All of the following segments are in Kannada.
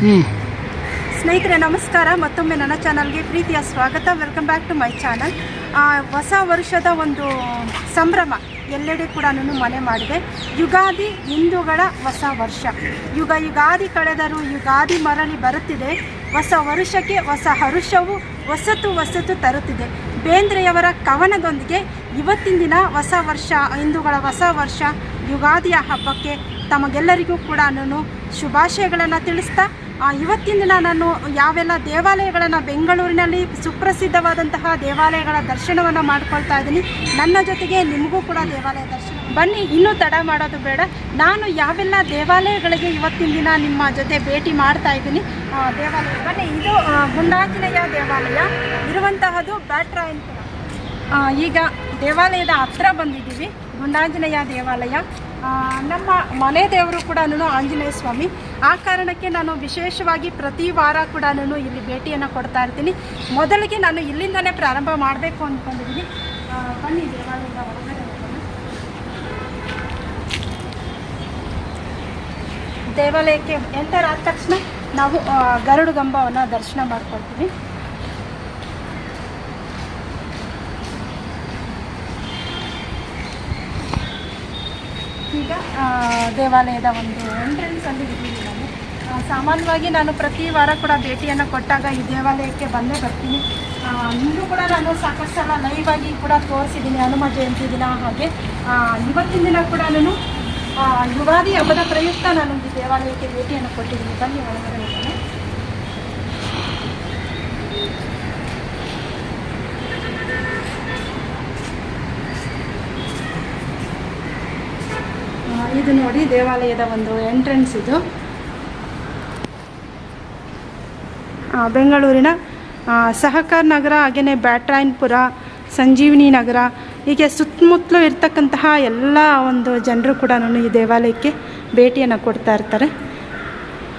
ಸ್ನೇಹಿತರೆ, ನಮಸ್ಕಾರ. ಮತ್ತೊಮ್ಮೆ ನನ್ನ ಚಾನಲ್ಗೆ ಪ್ರೀತಿಯ ಸ್ವಾಗತ. Welcome back to my channel ಹೊಸ ವರ್ಷದ ಒಂದು ಸಂಭ್ರಮ ಎಲ್ಲೆಡೆ ಕೂಡ ಮನೆ ಮಾಡಿದೆ. ಯುಗಾದಿ ಹಿಂದೂಗಳ ಹೊಸ ವರ್ಷ. ಯುಗ ಯುಗಾದಿ ಕಳೆದರೂ ಯುಗಾದಿ ಮರಳಿ ಬರುತ್ತಿದೆ. ಹೊಸ ವರುಷಕ್ಕೆ ಹೊಸ ಹರುಷವು ಹೊಸತು ಹೊಸತು ತರುತ್ತಿದೆ. ಬೇಂದ್ರೆಯವರ ಕವನದೊಂದಿಗೆ ಇವತ್ತಿನ ದಿನ ಹೊಸ ವರ್ಷ, ಹಿಂದೂಗಳ ಹೊಸ ವರ್ಷ, ಯುಗಾದಿಯ ಹಬ್ಬಕ್ಕೆ ತಮಗೆಲ್ಲರಿಗೂ ಕೂಡ ನಾನು ಶುಭಾಶಯಗಳನ್ನು ತಿಳಿಸ್ತಾ ಇವತ್ತಿನ ದಿನ ನಾನು ಯಾವೆಲ್ಲ ದೇವಾಲಯಗಳನ್ನು ಬೆಂಗಳೂರಿನಲ್ಲಿ ಸುಪ್ರಸಿದ್ಧವಾದಂತಹ ದೇವಾಲಯಗಳ ದರ್ಶನವನ್ನು ಮಾಡ್ಕೊಳ್ತಾ ಇದ್ದೀನಿ. ನನ್ನ ಜೊತೆಗೆ ನಿಮಗೂ ಕೂಡ ದೇವಾಲಯ ದರ್ಶನ. ಬನ್ನಿ ಇನ್ನೂ ತಡ ಮಾಡೋದು ಬೇಡ. ನಾನು ಯಾವೆಲ್ಲ ದೇವಾಲಯಗಳಿಗೆ ಇವತ್ತಿನ ದಿನ ನಿಮ್ಮ ಜೊತೆ ಭೇಟಿ ಮಾಡ್ತಾ ಇದ್ದೀನಿ. ದೇವಾಲಯ. ಬನ್ನಿ ಇದು ಆ, ಗುಂಡಾಂಜನೇಯ ದೇವಾಲಯ. ಇರುವಂತಹದ್ದು ಬ್ಯಾಟ್ರಾಯನ್ಪುರ. ಈಗ ದೇವಾಲಯದ ಹತ್ರ ಬಂದಿದ್ದೀವಿ. ಗುಂಡಾಂಜನೇಯ ದೇವಾಲಯ. ನಮ್ಮ ಮನೆ ದೇವರು ಕೂಡ ಆಂಜನೇಯ ಸ್ವಾಮಿ. ಆ ಕಾರಣಕ್ಕೆ ನಾನು ವಿಶೇಷವಾಗಿ ಪ್ರತಿ ವಾರ ಕೂಡ ಇಲ್ಲಿ ಭೇಟಿಯನ್ನು ಕೊಡ್ತಾ ಇರ್ತೀನಿ. ಮೊದಲಿಗೆ ನಾನು ಇಲ್ಲಿಂದನೇ ಪ್ರಾರಂಭ ಮಾಡಬೇಕು ಅಂದ್ಕೊಂಡಿದ್ದೀನಿ ಬನ್ನಿ ದೇವಾಲಯದ ಒಳಗಡೆ ದೇವಾಲಯಕ್ಕೆ ಎಂಟರ್ ಆದ ತಕ್ಷಣ ನಾವು ಗರುಡು ಗಂಬವನ್ನು ದರ್ಶನ ಮಾಡ್ಕೊಳ್ತೀವಿ. ಈಗ ದೇವಾಲಯದ ಒಂದು ಎಂಟ್ರೆನ್ಸ್ ಅಲ್ಲಿ ಇದ್ದೀನಿ ನಾನು ಸಾಮಾನ್ಯವಾಗಿ ನಾನು ಪ್ರತಿ ವಾರ ಕೂಡ ಭೇಟಿಯನ್ನು ಕೊಟ್ಟಾಗ ಈ ದೇವಾಲಯಕ್ಕೆ ಬಂದೇ ಬರ್ತೀನಿ. ಇನ್ನೂ ಕೂಡ ನಾನು ಸಾಕಷ್ಟು ಸಲ ಲೈವ್ ಆಗಿ ಕೂಡ ತೋರಿಸಿದ್ದೀನಿ, ಹನುಮ ಜಯಂತಿ ದಿನ ಹಾಗೆ. ಇವತ್ತಿನ ದಿನ ಕೂಡ ನಾನು ಯುಗಾದಿ ಹಬ್ಬದ ಪ್ರಯುಕ್ತ ನಾನು ಈ ದೇವಾಲಯಕ್ಕೆ ಭೇಟಿಯನ್ನು ಕೊಟ್ಟಿದ್ದೀನಿ. ಧನ್ಯವಾದಗಳು ಹೋಗೋಣ. ಆ, ಇದು ನೋಡಿ ದೇವಾಲಯದ ಒಂದು ಎಂಟ್ರೆನ್ಸ್ ಇದು. ಬೆಂಗಳೂರಿನ ಸಹಕಾರ ನಗರ ಹಾಗೆಯೇ ಬ್ಯಾಟ್ರಾಯನ್ಪುರ, ಸಂಜೀವಿನಿ ನಗರ, ಹೀಗೆ ಸುತ್ತಮುತ್ತಲೂ ಇರ್ತಕ್ಕಂತಹ ಎಲ್ಲ ಒಂದು ಜನರು ಕೂಡ ಈ ದೇವಾಲಯಕ್ಕೆ ಭೇಟಿಯನ್ನು ಕೊಡ್ತಾ ಇರ್ತಾರೆ.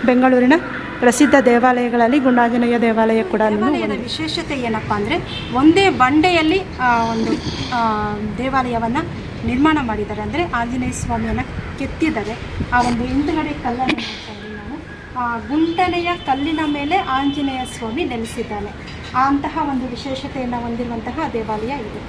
ಬೆಂಗಳೂರಿನ ಪ್ರಸಿದ್ಧ ದೇವಾಲಯಗಳಲ್ಲಿ ಗುಂಡಾಂಜನೇಯ ದೇವಾಲಯ ಕೂಡ ದೇವಾಲಯದ ವಿಶೇಷತೆ ಏನಪ್ಪ ಅಂದರೆ ಒಂದೇ ಬಂಡೆಯಲ್ಲಿ ಒಂದು ದೇವಾಲಯವನ್ನು ನಿರ್ಮಾಣ ಮಾಡಿದ್ದಾರೆ ಅಂದರೆ ಆಂಜನೇಯ ಸ್ವಾಮಿಯನ್ನು ಕೆತ್ತಿದ್ದಾರೆ. ಆ ಒಂದು ಹಿಂದುಗಡೆ ಕಲ್ಲನ್ನು ನೋಡ್ತಾ ಆ ಗುಂಟನೆಯ ಕಲ್ಲಿನ ಮೇಲೆ ಆಂಜನೇಯ ಸ್ವಾಮಿ ನೆಲೆಸಿದ್ದಾನೆ. ಅಂತಹ ಒಂದು ವಿಶೇಷತೆಯನ್ನು ಹೊಂದಿರುವಂತಹ ದೇವಾಲಯ ಇದು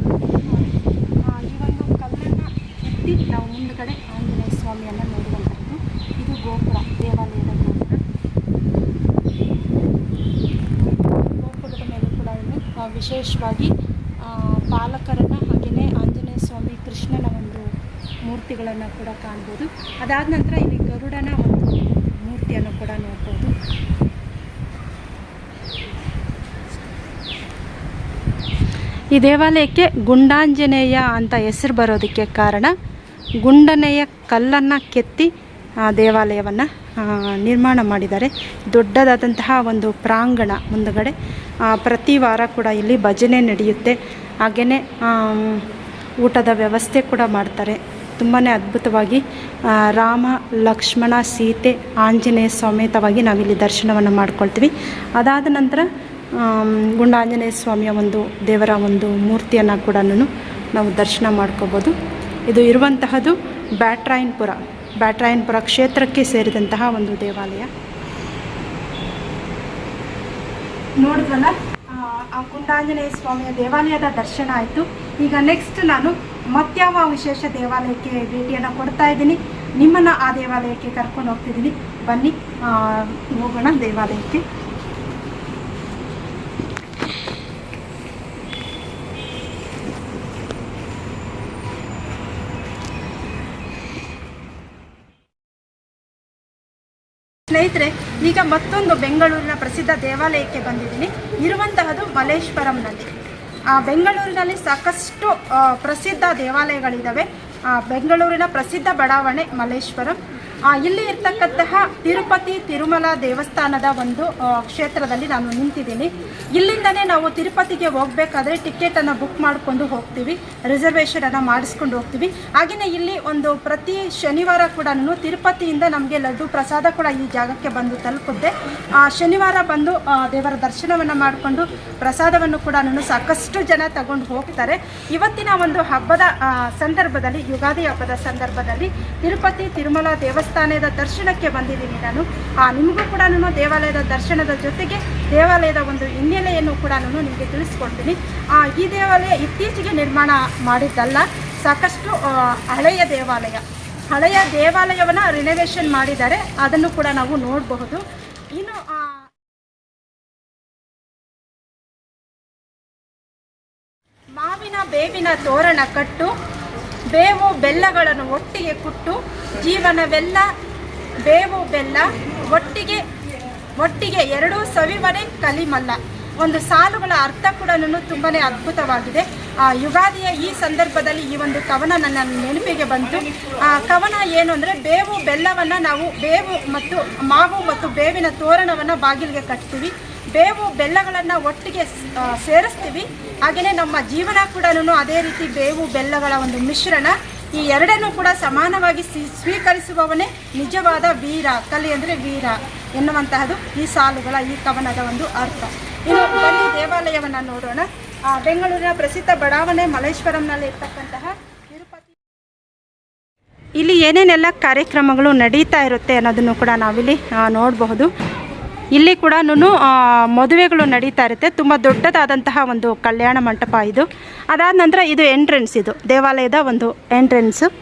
ಆ, ಈ ಒಂದು ಕಲ್ಲನ್ನು ಎತ್ತಿ ನಾವು ಮುಂದುಗಡೆ ಆಂಜನೇಯ ಸ್ವಾಮಿಯನ್ನು ನೋಡುವಂಥದ್ದು ಇದು ಗೋಪುರ ದೇವಾಲಯದ ಗೋಪುರ ಗೋಪುರದ ಮೇಲೆ ಕೂಡ ಇಲ್ಲಿ ಆ, ವಿಶೇಷವಾಗಿ ಪಾಲಕರನ್ನು ಹಾಗೆಯೇ ಆಂಜನೇಯ ಸ್ವಾಮಿ ಕೃಷ್ಣನ ಒಂದು ಮೂರ್ತಿಗಳನ್ನು ಕೂಡ ಕಾಣ್ಬೋದು. ಅದಾದ ನಂತರ ಇಲ್ಲಿ ಗರುಡನ ಒಂದು ಮೂರ್ತಿಯನ್ನು ಕೂಡ ನೋಡ್ಬೋದು. ಈ ದೇವಾಲಯಕ್ಕೆ ಗುಂಡಾಂಜನೇಯ ಅಂತ ಹೆಸರು ಬರೋದಕ್ಕೆ ಕಾರಣ, ಗುಂಡನೆಯ ಕಲ್ಲನ್ನು ಕೆತ್ತಿ ಆ ದೇವಾಲಯವನ್ನು ನಿರ್ಮಾಣ ಮಾಡಿದ್ದಾರೆ. ದೊಡ್ಡದಾದಂತಹ ಒಂದು ಪ್ರಾಂಗಣ ಮುಂದುಗಡೆ. ಪ್ರತಿ ವಾರ ಕೂಡ ಇಲ್ಲಿ ಭಜನೆ ನಡೆಯುತ್ತೆ. ಹಾಗೆಯೇ ಊಟದ ವ್ಯವಸ್ಥೆ ಕೂಡ ಮಾಡ್ತಾರೆ. ತುಂಬಾ ಅದ್ಭುತವಾಗಿ ರಾಮ, ಲಕ್ಷ್ಮಣ, ಸೀತೆ, ಆಂಜನೇಯ ಸಮೇತವಾಗಿ ನಾವಿಲ್ಲಿ ದರ್ಶನವನ್ನು ಮಾಡ್ಕೊಳ್ತೀವಿ. ಅದಾದ ನಂತರ ಗುಂಡಾಂಜನೇಯ ಸ್ವಾಮಿಯ ಒಂದು ದೇವರ ಒಂದು ಮೂರ್ತಿಯನ್ನು ಕೂಡ ನಾವು ದರ್ಶನ ಮಾಡ್ಕೋಬೋದು. ಇದು ಇರುವಂತಹದ್ದು ಬ್ಯಾಟ್ರಾಯನ್ಪುರ. ಬ್ಯಾಟ್ರಾಯನ್ಪುರ ಕ್ಷೇತ್ರಕ್ಕೆ ಸೇರಿದಂತಹ ಒಂದು ದೇವಾಲಯ. ನೋಡಿದ್ರಲ್ಲ? ಆ, ಕುಂದಾಂಜನೇಯ ಗುಂಡಾಂಜನೇಯ ಸ್ವಾಮಿಯ ದೇವಾಲಯದ ದರ್ಶನ ಆಯಿತು. ಈಗ ನೆಕ್ಸ್ಟ್ ನಾನು ಮತ್ಯಾವ ವಿಶೇಷ ದೇವಾಲಯಕ್ಕೆ ಭೇಟಿಯನ್ನು ಕೊಡ್ತಾ ಇದ್ದೀನಿ. ನಿಮ್ಮನ್ನು ಆ ದೇವಾಲಯಕ್ಕೆ ಕರ್ಕೊಂಡು ಹೋಗ್ತಿದ್ದೀನಿ. ಬನ್ನಿ ಹೋಗೋಣ ದೇವಾಲಯಕ್ಕೆ. ಸ್ನೇಹಿತರೆ ಈಗ ಮತ್ತೊಂದು ಬೆಂಗಳೂರಿನ ಪ್ರಸಿದ್ಧ ದೇವಾಲಯಕ್ಕೆ ಬಂದಿದ್ದೀನಿ. ಇರುವಂತಹದ್ದು ಆ, ಬೆಂಗಳೂರಿನಲ್ಲಿ ಸಾಕಷ್ಟು ಪ್ರಸಿದ್ಧ ದೇವಾಲಯಗಳಿದ್ದಾವೆ ಆ, ಬೆಂಗಳೂರಿನ ಪ್ರಸಿದ್ಧ ಬಡಾವಣೆ ಮಲ್ಲೇಶ್ವರಂ. ಇಲ್ಲಿ ಇರ್ತಕ್ಕಂತಹ ತಿರುಪತಿ ತಿರುಮಲ ದೇವಸ್ಥಾನದ ಒಂದು ಕ್ಷೇತ್ರದಲ್ಲಿ ನಾನು ನಿಂತಿದ್ದೀನಿ. ಇಲ್ಲಿಂದನೇ ನಾವು ತಿರುಪತಿಗೆ ಹೋಗ್ಬೇಕಾದ್ರೆ ಟಿಕೆಟ್ ಅನ್ನು ಬುಕ್ ಮಾಡಿಕೊಂಡು ಹೋಗ್ತೀವಿ ರಿಸರ್ವೇಷನ್ ಅನ್ನು ಮಾಡಿಸ್ಕೊಂಡು ಹೋಗ್ತೀವಿ. ಹಾಗೆಯೇ ಇಲ್ಲಿ ಒಂದು ಪ್ರತಿ ಶನಿವಾರ ಕೂಡ ತಿರುಪತಿಯಿಂದ ನಮಗೆ ಲಡ್ಡು ಪ್ರಸಾದ ಕೂಡ ಈ ಜಾಗಕ್ಕೆ ಬಂದು ತಲುಪುತ್ತೆ. ಆ, ಶನಿವಾರ ಬಂದು ದೇವರ ದರ್ಶನವನ್ನು ಮಾಡಿಕೊಂಡು ಪ್ರಸಾದವನ್ನು ಕೂಡ ಸಾಕಷ್ಟು ಜನ ತಗೊಂಡು ಹೋಗ್ತಾರೆ. ಇವತ್ತಿನ ಒಂದು ಹಬ್ಬದ ಸಂದರ್ಭದಲ್ಲಿ ಯುಗಾದಿ ಹಬ್ಬದ ಸಂದರ್ಭದಲ್ಲಿ ತಿರುಪತಿ ತಿರುಮಲ ದೇವಸ್ಥಾನದ ದರ್ಶನಕ್ಕೆ ಬಂದಿದ್ದೀನಿ ನಾನು. ಆ, ನಿಮಗೂ ಕೂಡ ದೇವಾಲಯದ ದರ್ಶನದ ಜೊತೆಗೆ ದೇವಾಲಯದ ಒಂದು ಹಿನ್ನೆಲೆಯನ್ನು ಕೂಡ ನಾನು ನಿಮಗೆ ತಿಳಿಸ್ಕೊಡ್ತೀನಿ. ಈ ದೇವಾಲಯ ಇತ್ತೀಚೆಗೆ ನಿರ್ಮಾಣ ಮಾಡಿದ್ದಲ್ಲ ಸಾಕಷ್ಟು ಹಳೆಯ ದೇವಾಲಯ. ಹಳೆಯ ದೇವಾಲಯವನ್ನು ರಿನೋವೇಷನ್ ಮಾಡಿದ್ದಾರೆ. ಅದನ್ನು ಕೂಡ ನಾವು ನೋಡಬಹುದು. ಇನ್ನು ಮಾವಿನ ಬೇವಿನ ತೋರಣ ಕಟ್ಟು ಬೇವು ಬೆಲ್ಲಗಳನ್ನು ಒಟ್ಟಿಗೆ ಕುಟ್ಟು ಜೀವನವೆಲ್ಲ ಬೇವು ಬೆಲ್ಲ, ಒಟ್ಟಿಗೆ ಒಟ್ಟಿಗೆ ಎರಡೂ ಸವಿವನೆ ಕಲಿಮಲ್ಲ. ಒಂದು ಸಾಲುಗಳ ಅರ್ಥ ಕೂಡ ತುಂಬಾ ಅದ್ಭುತವಾಗಿದೆ. ಆ, ಯುಗಾದಿಯ ಈ ಸಂದರ್ಭದಲ್ಲಿ ಈ ಒಂದು ಕವನ ನನ್ನ ನೆನಪಿಗೆ ಬಂತು. ಆ, ಕವನ ಏನು ಅಂದರೆ ಬೇವು ಬೆಲ್ಲವನ್ನು ನಾವು ಬೇವು ಮತ್ತು ಮಾವು ಮತ್ತು ಬೇವಿನ ತೋರಣವನ್ನು ಬಾಗಿಲಿಗೆ ಕಟ್ತೀವಿ. ಬೇವು ಬೆಲ್ಲಗಳನ್ನು ಒಟ್ಟಿಗೆ ಸೇರಿಸ್ತೀವಿ. ಹಾಗೆಯೇ ನಮ್ಮ ಜೀವನ ಕೂಡ ಅದೇ ರೀತಿ ಬೇವು ಬೆಲ್ಲಗಳ ಒಂದು ಮಿಶ್ರಣ. ಈ ಎರಡನ್ನೂ ಕೂಡ ಸಮಾನವಾಗಿ ಸ್ವೀಕರಿಸುವವನೇ ನಿಜವಾದ ವೀರ ಕಲಿ ಅಂದರೆ ವೀರ ಎನ್ನುವಂತಹದ್ದು ಈ ಸಾಲುಗಳ ಈ ಕವನದ ಒಂದು ಅರ್ಥ. ಇನ್ನು ಬನ್ನಿ ದೇವಾಲಯವನ್ನು ನೋಡೋಣ. ಆ, ಬೆಂಗಳೂರಿನ ಪ್ರಸಿದ್ಧ ಬಡಾವಣೆ ಮಲ್ಲೇಶ್ವರಂನಲ್ಲಿ ಇರ್ತಕ್ಕಂತಹ ತಿರುಪತಿ ಇಲ್ಲಿ ಏನೇನೆಲ್ಲ ಕಾರ್ಯಕ್ರಮಗಳು ನಡೀತಾ ಇರುತ್ತೆ ಅನ್ನೋದನ್ನು ಕೂಡ ನಾವಿಲ್ಲಿ ನೋಡಬಹುದು. ಇಲ್ಲಿ ಕೂಡ ಮದುವೆಗಳು ನಡೀತಾ ಇರುತ್ತೆ. ತುಂಬ ದೊಡ್ಡದಾದಂತಹ ಒಂದು ಕಲ್ಯಾಣ ಮಂಟಪ ಇದು. ಅದಾದ ನಂತರ ಇದು ಎಂಟ್ರೆನ್ಸ್ ಇದು. ದೇವಾಲಯದ ಒಂದು ಎಂಟ್ರೆನ್ಸು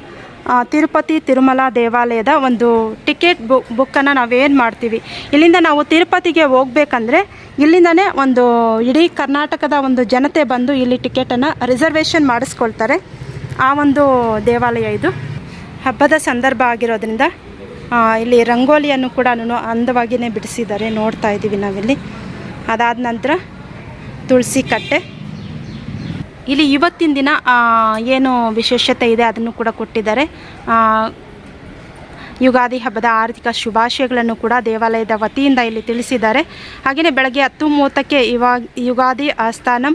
ತಿರುಪತಿ ತಿರುಮಲ ದೇವಾಲಯದ ಒಂದು ಟಿಕೆಟ್ ಬುಕ್ ಬುಕ್ಕನ್ನು ನಾವೇನು ಮಾಡ್ತೀವಿ. ಇಲ್ಲಿಂದ ನಾವು ತಿರುಪತಿಗೆ ಹೋಗ್ಬೇಕಂದ್ರೆ, ಇಲ್ಲಿಂದನೇ ಒಂದು ಇಡೀ ಕರ್ನಾಟಕದ ಒಂದು ಜನತೆ ಬಂದು ಇಲ್ಲಿ ಟಿಕೆಟನ್ನು ರಿಸರ್ವೇಷನ್ ಮಾಡಿಸ್ಕೊಳ್ತಾರೆ. ಆ ಒಂದು ದೇವಾಲಯ ಇದು. ಹಬ್ಬದ ಸಂದರ್ಭ ಆಗಿರೋದ್ರಿಂದ. ಇಲ್ಲಿ ರಂಗೋಲಿಯನ್ನು ಕೂಡ ಅಂದವಾಗಿಯೇ ಬಿಡಿಸಿದ್ದಾರೆ. ನೋಡ್ತಾ ಇದ್ದೀವಿ ನಾವಿಲ್ಲಿ. ಅದಾದ ನಂತರ ತುಳಸಿ ಕಟ್ಟೆ. ಇಲ್ಲಿ ಇವತ್ತಿನ ದಿನ ಏನು ವಿಶೇಷತೆ ಇದೆ ಅದನ್ನು ಕೂಡ ಕೊಟ್ಟಿದ್ದಾರೆ. ಯುಗಾದಿ ಹಬ್ಬದ ಆರ್ಥಿಕ ಶುಭಾಶಯಗಳನ್ನು ಕೂಡ ದೇವಾಲಯದ ವತಿಯಿಂದ ಇಲ್ಲಿ ತಿಳಿಸಿದ್ದಾರೆ. ಹಾಗೆಯೇ ಬೆಳಗ್ಗೆ ಹತ್ತು ಮೂವತ್ತಕ್ಕೆ ಇವಾಗ ಯುಗಾದಿ ಆಸ್ಥಾನಂ,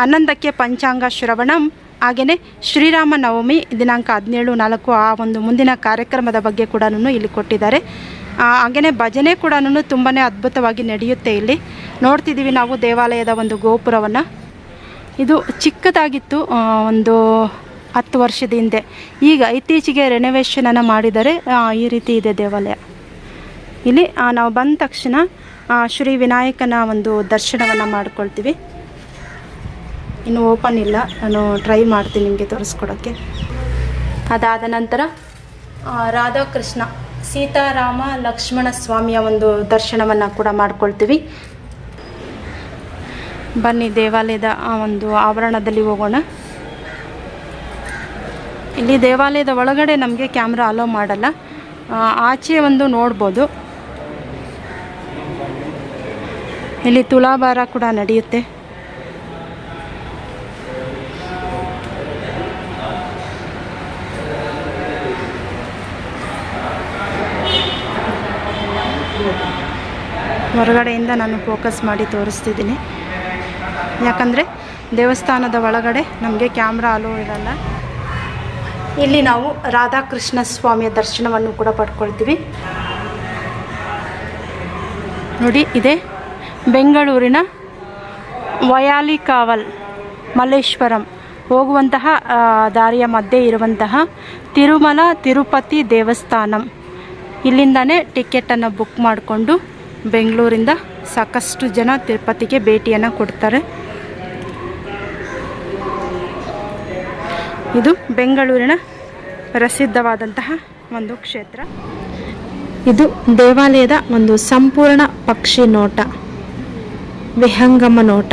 ಹನ್ನೊಂದಕ್ಕೆ ಪಂಚಾಂಗ ಶ್ರವಣಂ ಹಾಗೆಯೇ ಶ್ರೀರಾಮ ನವಮಿ, ದಿನಾಂಕ ಹದಿನೇಳು, ನಾಲ್ಕು, ಆ ಒಂದು ಮುಂದಿನ ಕಾರ್ಯಕ್ರಮದ ಬಗ್ಗೆ ಕೂಡ ಇಲ್ಲಿ ಕೊಟ್ಟಿದ್ದಾರೆ. ಹಾಗೆಯೇ ಭಜನೆ ಕೂಡ ತುಂಬಾ ಅದ್ಭುತವಾಗಿ ನಡೆಯುತ್ತೆ ಇಲ್ಲಿ. ನೋಡ್ತಿದ್ದೀವಿ ನಾವು ದೇವಾಲಯದ ಒಂದು ಗೋಪುರವನ್ನು. ಇದು ಚಿಕ್ಕದಾಗಿತ್ತು ಒಂದು ಹತ್ತು ವರ್ಷದ ಹಿಂದೆ. ಈಗ ಇತ್ತೀಚೆಗೆ ರೆನೋವೇಷನನ್ನು ಮಾಡಿದರೆ ಈ ರೀತಿ ಇದೆ ದೇವಾಲಯ. ಇಲ್ಲಿ ನಾವು ಬಂದ ತಕ್ಷಣ ಶ್ರೀ ವಿನಾಯಕನ ಒಂದು ದರ್ಶನವನ್ನು ಮಾಡ್ಕೊಳ್ತೀವಿ. ಇನ್ನು ಓಪನ್ ಇಲ್ಲ. ನಾನು ಟ್ರೈ ಮಾಡ್ತೀನಿ ನಿಮಗೆ ತೋರಿಸ್ಕೊಡೋಕ್ಕೆ. ಅದಾದ ನಂತರ ರಾಧಾಕೃಷ್ಣ, ಸೀತಾರಾಮ, ಲಕ್ಷ್ಮಣ ಸ್ವಾಮಿಯ ಒಂದು ದರ್ಶನವನ್ನು ಕೂಡ ಮಾಡ್ಕೊಳ್ತೀವಿ. ಬನ್ನಿ, ದೇವಾಲಯದ, ಆ, ಒಂದು ಆವರಣದಲ್ಲಿ ಹೋಗೋಣ. ಇಲ್ಲಿ ದೇವಾಲಯದ ಒಳಗಡೆ ನಮಗೆ ಕ್ಯಾಮ್ರಾ ಅಲೋ ಮಾಡಲ್ಲ. ಆಚೆ ಒಂದು ನೋಡ್ಬೋದು. ಇಲ್ಲಿ ತುಲಾಭಾರ ಕೂಡ ನಡೆಯುತ್ತೆ. ಹೊರಗಡೆಯಿಂದ ನಾನು ಫೋಕಸ್ ಮಾಡಿ ತೋರಿಸ್ತಿದ್ದೀನಿ. ಯಾಕಂದರೆ ದೇವಸ್ಥಾನದ ಒಳಗಡೆ ನಮಗೆ ಕ್ಯಾಮ್ರಾ ಅಲೋ ಇರಲ್ಲ. ಇಲ್ಲಿ ನಾವು ರಾಧಾಕೃಷ್ಣ ಸ್ವಾಮಿಯ ದರ್ಶನವನ್ನು ಕೂಡ ಪಡ್ಕೊಳ್ತೀವಿ. ನೋಡಿ, ಇದೆ ಬೆಂಗಳೂರಿನ ವಯಾಲಿ ಕಾವಲ್ ಮಲ್ಲೇಶ್ವರಂ. ಹೋಗುವಂತಹ ದಾರಿಯ ಮಧ್ಯೆ ಇರುವಂತಹ ತಿರುಮಲ ತಿರುಪತಿ ದೇವಸ್ಥಾನಂ. ಇಲ್ಲಿಂದನೇ ಟಿಕೆಟನ್ನು ಬುಕ್ ಮಾಡಿಕೊಂಡು ಬೆಂಗಳೂರಿಂದ ಸಾಕಷ್ಟು ಜನ ತಿರುಪತಿಗೆ ಭೇಟಿಯನ್ನು ಕೊಡ್ತಾರೆ. ಇದು ಬೆಂಗಳೂರಿನ ಪ್ರಸಿದ್ಧವಾದಂತಹ ಒಂದು ಕ್ಷೇತ್ರ. ಇದು ದೇವಾಲಯದ ಒಂದು ಸಂಪೂರ್ಣ ಪಕ್ಷಿ ನೋಟ, ವಿಹಂಗಮ ನೋಟ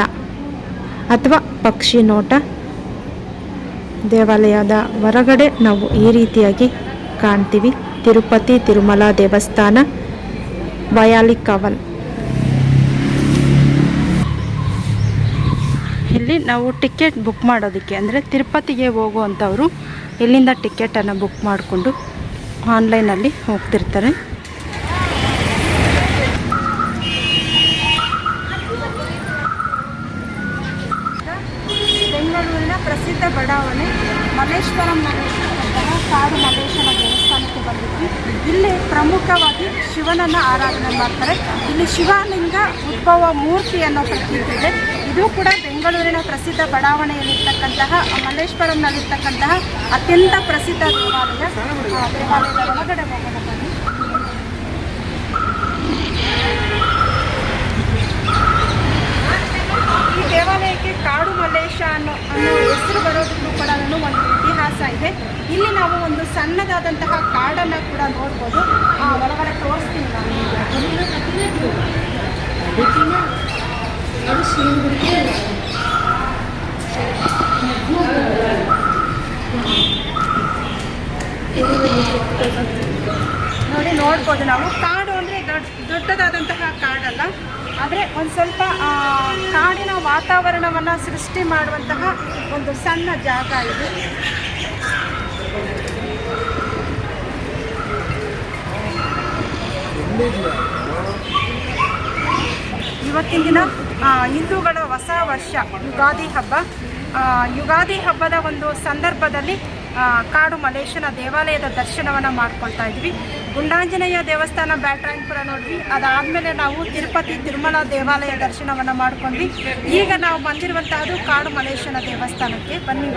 ಅಥವಾ ಪಕ್ಷಿ ನೋಟ. ದೇವಾಲಯದ ಹೊರಗಡೆ ನಾವು ಈ ರೀತಿಯಾಗಿ ಕಾಣ್ತೀವಿ. ತಿರುಪತಿ, ತಿರುಮಲ ದೇವಸ್ಥಾನ ವಯಾಲಿ ಕವಲ್ ಇಲ್ಲಿ ನಾವು ಟಿಕೆಟ್ ಬುಕ್ ಮಾಡೋದಕ್ಕೆ ಅಂದರೆ ತಿರುಪತಿಗೆ ಹೋಗುವಂಥವ್ರು ಇಲ್ಲಿಂದ ಟಿಕೆಟನ್ನು ಬುಕ್ ಮಾಡಿಕೊಂಡು ಆನ್ಲೈನಲ್ಲಿ ಹೋಗ್ತಿರ್ತಾರೆ. ಬೆಂಗಳೂರಿನ ಪ್ರಸಿದ್ಧ ಬಡಾವಣೆ ಮಲ್ಲೇಶ್ವರಂ ಕಾಡು ಮಲ್ಲೇಶ್ವರ ಬಂದಿದ್ವಿ. ಇಲ್ಲಿ ಪ್ರಮುಖವಾಗಿ ಶಿವನನ್ನು ಆರಾಧನೆ ಮಾಡ್ತಾರೆ. ಇಲ್ಲಿ ಶಿವಲಿಂಗ ಉದ್ಭವ ಮೂರ್ತಿ ಅನ್ನೋ ಪ್ರತೀತಿ ಇದೆ. ಇದು ಕೂಡ ಬೆಂಗಳೂರಿನ ಪ್ರಸಿದ್ಧ ಬಡಾವಣೆಯಲ್ಲಿರ್ತಕ್ಕಂತಹ, ಮಲ್ಲೇಶ್ವರಂನಲ್ಲಿರ್ತಕ್ಕಂತಹ ಅತ್ಯಂತ ಪ್ರಸಿದ್ಧ ದೇವಾಲಯ. ದೇವಾಲಯದ ಒಳಗಡೆ ಹೋಗೋಣ ಈ ದೇವಾಲಯಕ್ಕೆ ಕಾಡು ಮಲ್ಲೇಶ ಅನ್ನೋ ಅನ್ನೋ ಹೆಸರು ಬರೋದಕ್ಕೂ ಕೂಡ ಒಂದು ಇತಿಹಾಸ ಇದೆ. ಇಲ್ಲಿ ನಾವು ಒಂದು ಸಣ್ಣದಾದಂತಹ ಕಾಡನ್ನು ಕೂಡ ನೋಡ್ಬೋದು. ಆ, ಒಳಗಡೆ ತೋರಿಸ್ತೀನಿ ನಾನು. ನೋಡಿ ನೋಡ್ಬೋದು ನಾವು. ಕಾಡು ಅಂದರೆ ದೊಡ್ಡ ದೊಡ್ಡದಾದಂತಹ ಕಾಡಲ್ಲ. ಆದರೆ ಒಂದು ಸ್ವಲ್ಪ ಕಾಡಿನ ವಾತಾವರಣವನ್ನು ಸೃಷ್ಟಿ ಮಾಡುವಂತಹ ಒಂದು ಸಣ್ಣ ಜಾಗ ಇದು. ಇವತ್ತಿನ ದಿನ ಹಿಂದೂಗಳ ಹೊಸ ವರ್ಷ, ಯುಗಾದಿ ಹಬ್ಬ. ಯುಗಾದಿ ಹಬ್ಬದ ಒಂದು ಸಂದರ್ಭದಲ್ಲಿ ಕಾಡು ಮಲೇಶನ ದೇವಾಲಯದ ದರ್ಶನವನ್ನು ಮಾಡ್ಕೊಳ್ತಾ ಇದ್ವಿ. ಗುಂಡಾಂಜನೇಯ ದೇವಸ್ಥಾನ ಬ್ಯಾಟ್ರಾಯನ್ಪುರ ನೋಡ್ವಿ ಅದಾದಮೇಲೆ ನಾವು ತಿರುಪತಿ ತಿರುಮಲ ದೇವಾಲಯ ದರ್ಶನವನ್ನು ಮಾಡ್ಕೊಂಡ್ವಿ. ಈಗ ನಾವು ಬಂದಿರುವಂತಹದ್ದು ಕಾಡು ಮಲೇಶ್ವರ ದೇವಸ್ಥಾನಕ್ಕೆ. ಬನ್ನಿ.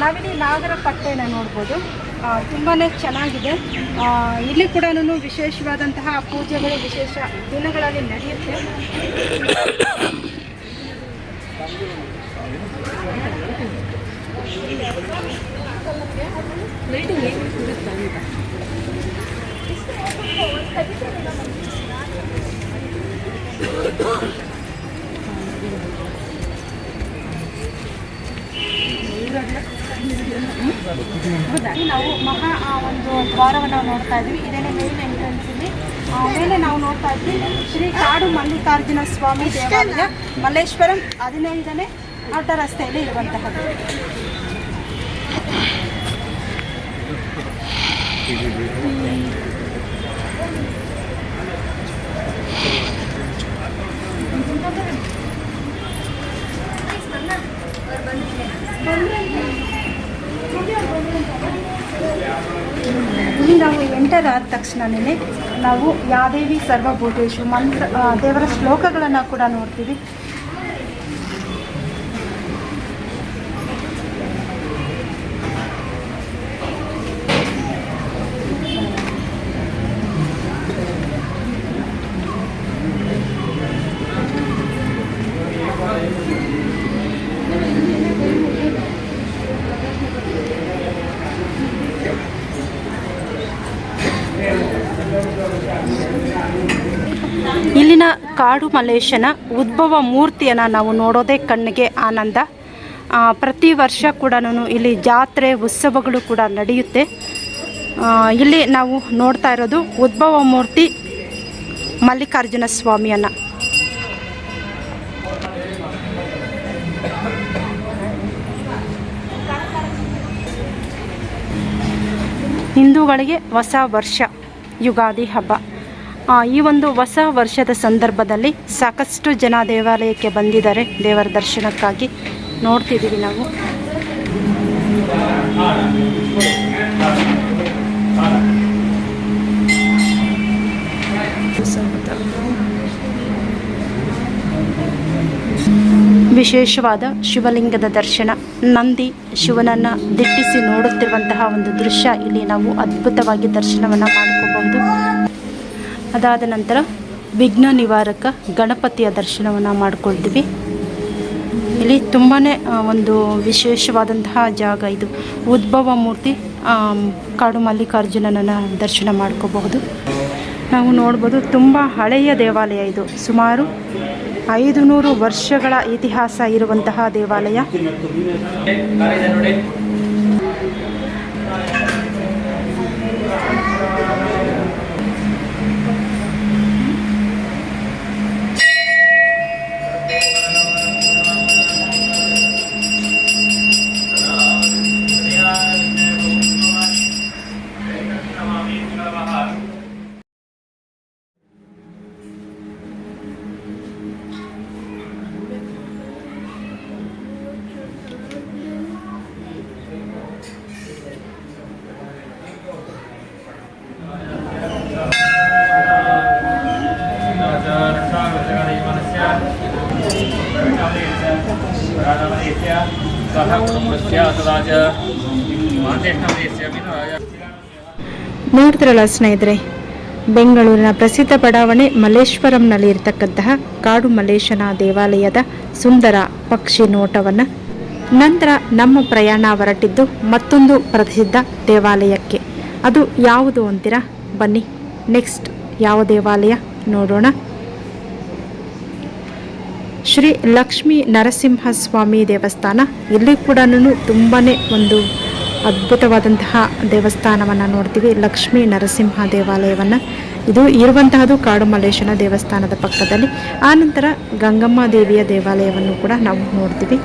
ನಾವಿಲ್ಲಿ ನಾಗರ ಪಟ್ಟೆನ ನೋಡ್ಬೋದು. ತುಂಬಾ ಚೆನ್ನಾಗಿದೆ. ಇಲ್ಲಿ ಕೂಡ ವಿಶೇಷವಾದಂತಹ ಪೂಜೆಗಳು, ವಿಶೇಷ ದಿನಗಳಲ್ಲಿ ನಡೆಯುತ್ತೆ. ನಾವು ಮಹಾ ಒಂದು ದ್ವಾರವನ್ನು ನೋಡ್ತಾ ಇದ್ವಿ ಇದೇನೆ ಮೇನ್ ಎಂಟ್ರೆನ್ಸ್ ಇಲ್ಲಿ. ಆಮೇಲೆ ನಾವು ನೋಡ್ತಾ ಇದ್ವಿ ಶ್ರೀ ಕಾಡು ಮಲ್ಲಿಕಾರ್ಜುನ ಸ್ವಾಮಿ ದೇವಾಲಯ, ಮಲ್ಲೇಶ್ವರಂ ಹದಿನೈದನೇ ಅಡ್ಡ ರಸ್ತೆಯಲ್ಲಿ ಇರುವಂತಹದ್ದು. ಇಲ್ಲಿ ನಾವು ಎಂಟರ್ ಆದ ತಕ್ಷಣನೇ ನಾವು ಯಾದೇವಿ ಸರ್ವಭೂತೇಶು ಮಂತ್ರ ದೇವರ ಶ್ಲೋಕಗಳನ್ನು ಕೂಡ ನೋಡ್ತೀವಿ. ಇಲ್ಲಿನ ಕಾಡು ಮಲೇಶನ ಉದ್ಭವ ಮೂರ್ತಿಯನ್ನು ನಾವು ನೋಡೋದೇ ಕಣ್ಣಿಗೆ ಆನಂದ. ಪ್ರತಿ ವರ್ಷ ಕೂಡ ಇಲ್ಲಿ ಜಾತ್ರೆ, ಉತ್ಸವಗಳು ಕೂಡ ನಡೆಯುತ್ತೆ. ಇಲ್ಲಿ ನಾವು ನೋಡ್ತಾ ಇರೋದು ಉದ್ಭವ ಮೂರ್ತಿ ಮಲ್ಲಿಕಾರ್ಜುನ ಸ್ವಾಮಿಯನ್ನು. ಹಿಂದೂಗಳಿಗೆ ಹೊಸ ವರ್ಷ, ಯುಗಾದಿ ಹಬ್ಬ. ಈ ಒಂದು ಹೊಸ ವರ್ಷದ ಸಂದರ್ಭದಲ್ಲಿ ಸಾಕಷ್ಟು ಜನ ದೇವಾಲಯಕ್ಕೆ ಬಂದಿದ್ದಾರೆ. ದೇವರ ದರ್ಶನಕ್ಕಾಗಿ ನೋಡ್ತಿದ್ದೀವಿ ನಾವು. ವಿಶೇಷವಾದ ಶಿವಲಿಂಗದ ದರ್ಶನ. ನಂದಿ ಶಿವನನ್ನು ದಿಟ್ಟಿಸಿ ನೋಡುತ್ತಿರುವಂತಹ ಒಂದು ದೃಶ್ಯ ಇಲ್ಲಿ ನಾವು ಅದ್ಭುತವಾಗಿ ದರ್ಶನವನ್ನು ಮಾಡ್ಕೋಬಹುದು. ಅದಾದ ನಂತರ ವಿಘ್ನ ನಿವಾರಕ ಗಣಪತಿಯ ದರ್ಶನವನ್ನು ಮಾಡ್ಕೊಳ್ತೀವಿ. ಇಲ್ಲಿ ತುಂಬಾ ಒಂದು ವಿಶೇಷವಾದಂತಹ ಜಾಗ ಇದು. ಉದ್ಭವ ಮೂರ್ತಿ ಕಾಡು ಮಲ್ಲಿಕಾರ್ಜುನನನ್ನು ದರ್ಶನ ಮಾಡ್ಕೋಬಹುದು. ನಾವು ನೋಡ್ಬೋದು ತುಂಬ ಹಳೆಯ ದೇವಾಲಯ ಇದು. ಸುಮಾರು ಐದು ನೂರು ವರ್ಷಗಳ ಇತಿಹಾಸ ಇರುವಂತಹ ದೇವಾಲಯ. ನೋಡ್ತಿರಲ್ಲ ಸ್ನೇಹಿತರೆ, ಬೆಂಗಳೂರಿನ ಪ್ರಸಿದ್ಧ ಬಡಾವಣೆ ಮಲ್ಲೇಶ್ವರಂನಲ್ಲಿ ಇರತಕ್ಕಂತಹ ಕಾಡು ಮಲ್ಲೇಶನ ದೇವಾಲಯದ ಸುಂದರ ಪಕ್ಷಿ ನೋಟವನ್ನು ನಂತರ ನಮ್ಮ ಪ್ರಯಾಣ ಹೊರಟಿದ್ದು ಮತ್ತೊಂದು ಪ್ರಸಿದ್ಧ ದೇವಾಲಯಕ್ಕೆ. ಅದು ಯಾವುದು ಅಂತೀರಾ? ಬನ್ನಿ, ನೆಕ್ಸ್ಟ್ ಯಾವ ದೇವಾಲಯ ನೋಡೋಣ. ಶ್ರೀ ಲಕ್ಷ್ಮೀ ನರಸಿಂಹಸ್ವಾಮಿ ದೇವಸ್ಥಾನ, ಇಲ್ಲಿ ಕೂಡ ತುಂಬಾ ಒಂದು ಅದ್ಭುತವಾದಂತಹ ದೇವಸ್ಥಾನವನ್ನು ನೋಡ್ತೀವಿ. ಲಕ್ಷ್ಮೀ ನರಸಿಂಹ ದೇವಾಲಯವನ್ನು. ಇದು ಇರುವಂತಹದ್ದು ಕಾಡು ಮಲ್ಲೇಶ್ವರ ದೇವಸ್ಥಾನದ ಪಕ್ಕದಲ್ಲಿ. ಆನಂತರ ಗಂಗಮ್ಮ ದೇವಿಯ ದೇವಾಲಯವನ್ನು ಕೂಡ ನಾವು ನೋಡ್ತೀವಿ.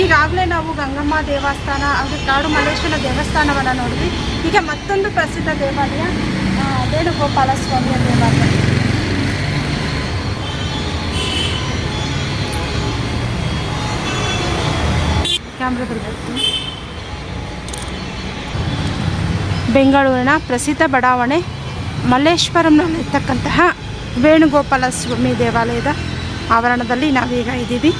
ಈಗಾಗಲೇ ನಾವು ಗಂಗಮ್ಮ ದೇವಸ್ಥಾನ ಹಾಗೂ ಕಾಡು ಮಲ್ಲೇಶ್ವರ ದೇವಸ್ಥಾನವನ್ನು ನೋಡಿದ್ವಿ. ಈಗ ಮತ್ತೊಂದು ಪ್ರಸಿದ್ಧ ದೇವಾಲಯ ವೇಣುಗೋಪಾಲ ಸ್ವಾಮಿಯ ದೇವಾಲಯ. ಬೆಂಗಳೂರಿನ ಪ್ರಸಿದ್ಧ ಬಡಾವಣೆ ಮಲ್ಲೇಶ್ವರಂನಲ್ಲಿರ್ತಕ್ಕಂತಹ ವೇಣುಗೋಪಾಲ ಸ್ವಾಮಿ ದೇವಾಲಯದ ಆವರಣದಲ್ಲಿ ನಾವೀಗ ಇದ್ದೀವಿ.